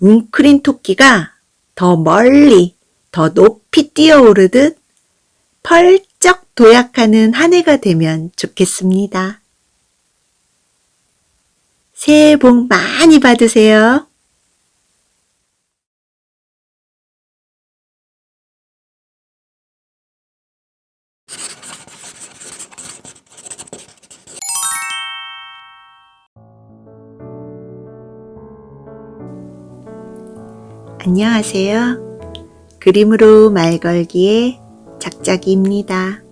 웅크린 토끼가 더 멀리, 더 높이 뛰어오르듯 펄쩍 도약하는 한 해가 되면 좋겠습니다. 새해 복 많이 받으세요. 안녕하세요. 그림으로 말 걸기의 작작이입니다.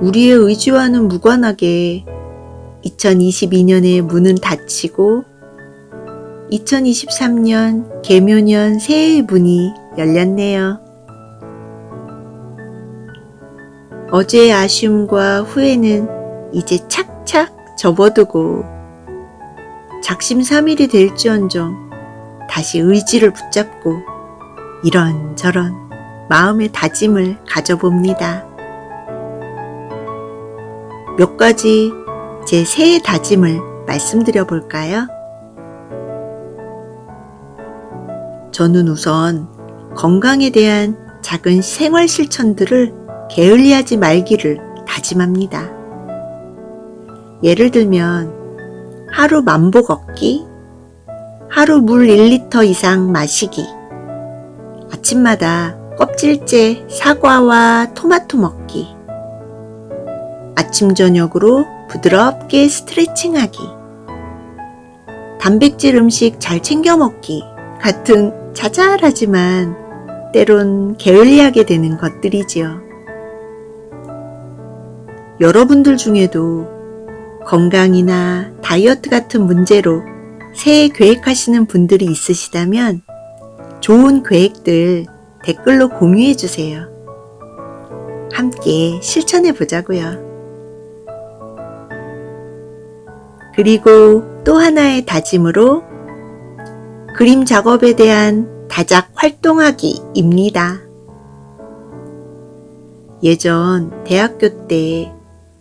우리의 의지와는 무관하게 2022년의 문은 닫히고 2023년 개묘년 새해의 문이 열렸네요. 어제의 아쉬움과 후회는 이제 착착 접어두고 작심삼일이 될지언정 다시 의지를 붙잡고 이런저런 마음의 다짐을 가져봅니다. 몇 가지 제 새해 다짐을 말씀드려 볼까요? 저는 우선 건강에 대한 작은 생활 실천들을 게을리하지 말기를 다짐합니다. 예를 들면 하루 만보 걷기, 하루 물 1리터 이상 마시기, 아침마다 껍질째 사과와 토마토 먹기, 아침 저녁으로 부드럽게 스트레칭하기, 단백질 음식 잘 챙겨 먹기. 같은 자잘하지만 때론 게을리하게 되는 것들이지요. 여러분들 중에도 건강이나 다이어트 같은 문제로 새해 계획하시는 분들이 있으시다면 좋은 계획들 댓글로 공유해 주세요. 함께 실천해 보자고요. 그리고 또 하나의 다짐으로 그림 작업에 대한 다작 활동하기입니다. 예전 대학교 때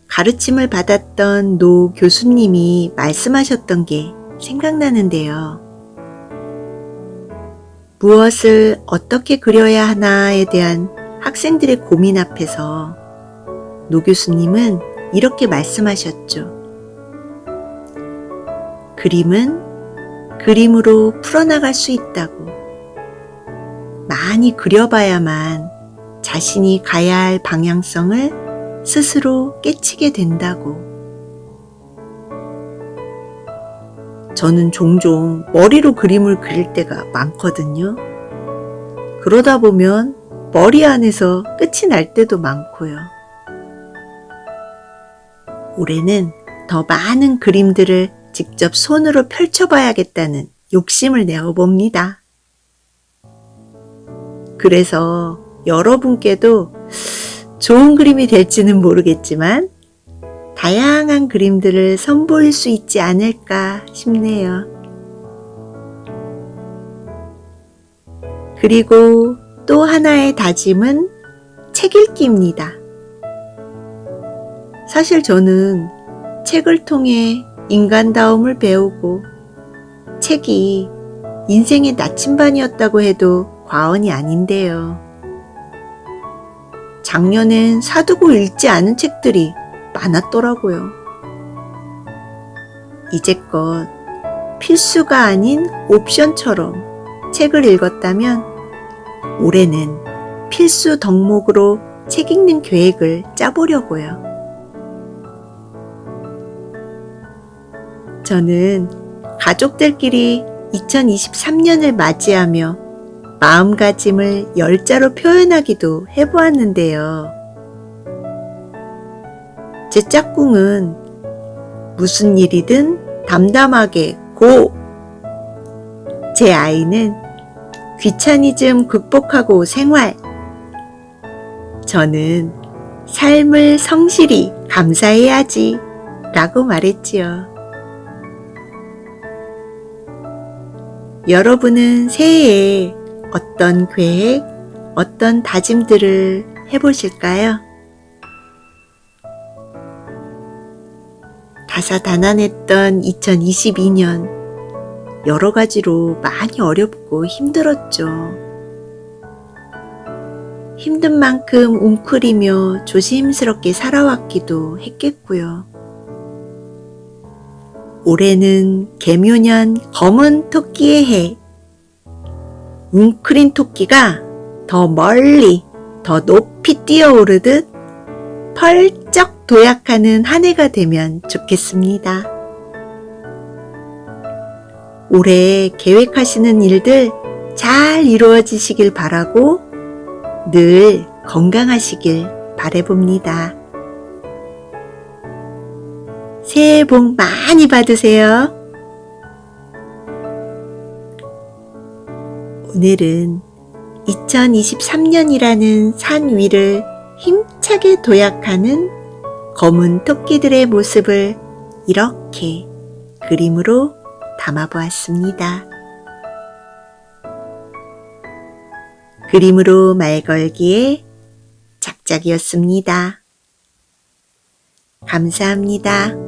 가르침을 받았던 노 교수님이 말씀하셨던 게 생각나는데요. 무엇을 어떻게 그려야 하나에 대한 학생들의 고민 앞에서 노 교수님은 이렇게 말씀하셨죠. 그림은 그림으로 풀어나갈 수 있다고. 많이 그려봐야만 자신이 가야 할 방향성을 스스로 깨치게 된다고. 저는 종종 머리로 그림을 그릴 때가 많거든요. 그러다 보면 머리 안에서 끝이 날 때도 많고요. 올해는 더 많은 그림들을 직접 손으로 펼쳐봐야겠다는 욕심을 내어봅니다. 그래서 여러분께도 좋은 그림이 될지는 모르겠지만 다양한 그림들을 선보일 수 있지 않을까 싶네요. 그리고 또 하나의 다짐은 책 읽기입니다. 사실 저는 책을 통해 인간다움을 배우고 책이 인생의 나침반이었다고 해도 과언이 아닌데요. 작년엔 사두고 읽지 않은 책들이 많았더라고요. 이제껏 필수가 아닌 옵션처럼 책을 읽었다면 올해는 필수 덕목으로 책 읽는 계획을 짜보려고요. 저는 가족들끼리 2023년을 맞이하며 마음가짐을 열자로 표현하기도 해보았는데요. 제 짝꿍은 무슨 일이든 담담하게 고! 제 아이는 귀차니즘 극복하고 생활. 저는 삶을 성실히 감사해야지 라고 말했지요. 여러분은 새해에 어떤 계획, 어떤 다짐들을 해보실까요? 다사다난했던 2022년 여러 가지로 많이 어렵고 힘들었죠. 힘든 만큼 웅크리며 조심스럽게 살아왔기도 했겠고요. 올해는 개묘년 검은 토끼의 해. 웅크린 토끼가 더 멀리, 더 높이 뛰어오르듯 펄쩍 도약하는 한 해가 되면 좋겠습니다. 올해 계획하시는 일들 잘 이루어지시길 바라고 늘 건강하시길 바래봅니다. 새해 복 많이 받으세요. 오늘은 2023년이라는 산 위를 힘차게 도약하는 검은 토끼들의 모습을 이렇게 그림으로 담아보았습니다. 그림으로 말 걸기에 작작이었습니다. 감사합니다.